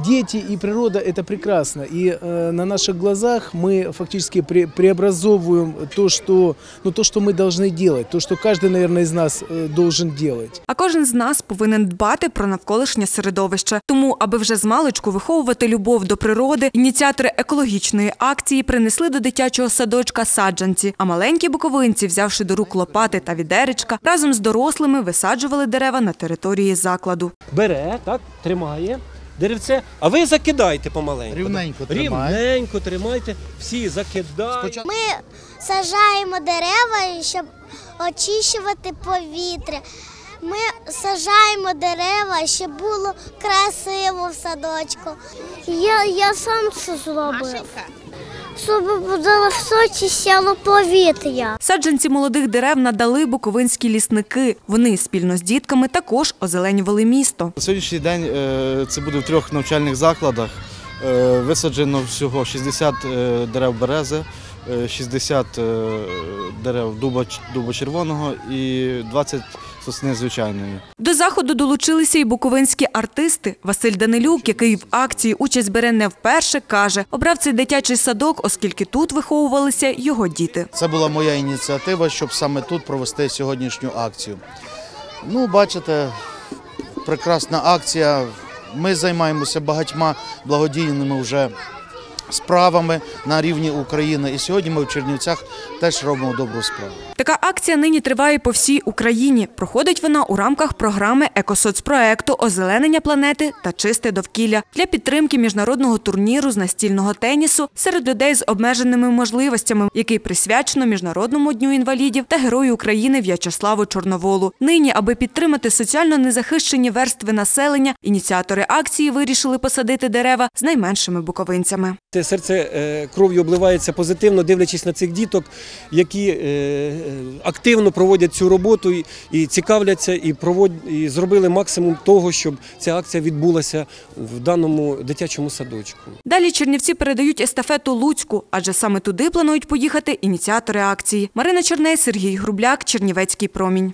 Дети и природа – это прекрасно. И э, на наших глазах мы фактически пре- преобразовываем то что, ну, то, что мы должны делать, то, что каждый, наверное, из нас э, должен делать. А кожен з нас повинен дбати про навколишнє середовище. Тому, аби вже з маличку виховувати любов до природи, ініціатори екологічної акції принесли до дитячого садочка саджанці. А маленькі буковинці, взявши до рук лопати та відеречка, разом з дорослими висаджували дерева на території закладу. бере, так, тримає деревце, а ви закидайте помаленьку. Рівненько тримай. Рівненько тримайте, всі закидають. Ми сажаємо дерева, щоб очищувати повітря. Ми сажаємо дерева, щоб було красиво в садочку. Я, я сам це зробив. Щоб було все чищало повітря. Саджанці молодих дерев надали буковинські лісники. Вони спільно з дітками також озеленювали місто. На сьогоднішній день е, це буде в трьох навчальних закладах. Е, Висаджено всього 60 е, дерев берези, 60 е, дерев дуба, дуба червоного і 20 сосни звичайної. До заходу долучилися і буковинські артисти. Василь Данилюк, який в акції участь бере не вперше, каже, обрав цей дитячий садок, оскільки тут виховувалися його діти. Це була моя ініціатива, щоб саме тут провести сьогоднішню акцію. Ну, бачите, прекрасна акція. Ми займаємося багатьма благодійними вже справами на рівні України. І сьогодні ми в Чернівцях теж робимо добру справу. Така акція нині триває по всій Україні. Проходить вона у рамках програми екосоцпроекту Озеленення планети та чисте довкілля для підтримки міжнародного турніру з настільного тенісу серед людей з обмеженими можливостями, який присвячено міжнародному дню інвалідів та герою України В'ячеславу Чорноволу. Нині, аби підтримати соціально незахищені верстви населення, ініціатори акції вирішили посадити дерева з найменшими буковинцями. Те серце е, кров'ю обливається позитивно, дивлячись на цих діток, які е, е, активно проводять цю роботу і, цікавляться, і, провод, і зробили максимум того, щоб ця акція відбулася в даному дитячому садочку. Далі Чернівці передають естафету Луцьку, адже саме туди планують поїхати ініціатори акції. Марина Чорней, Сергій Грубляк, Чернівецький промінь.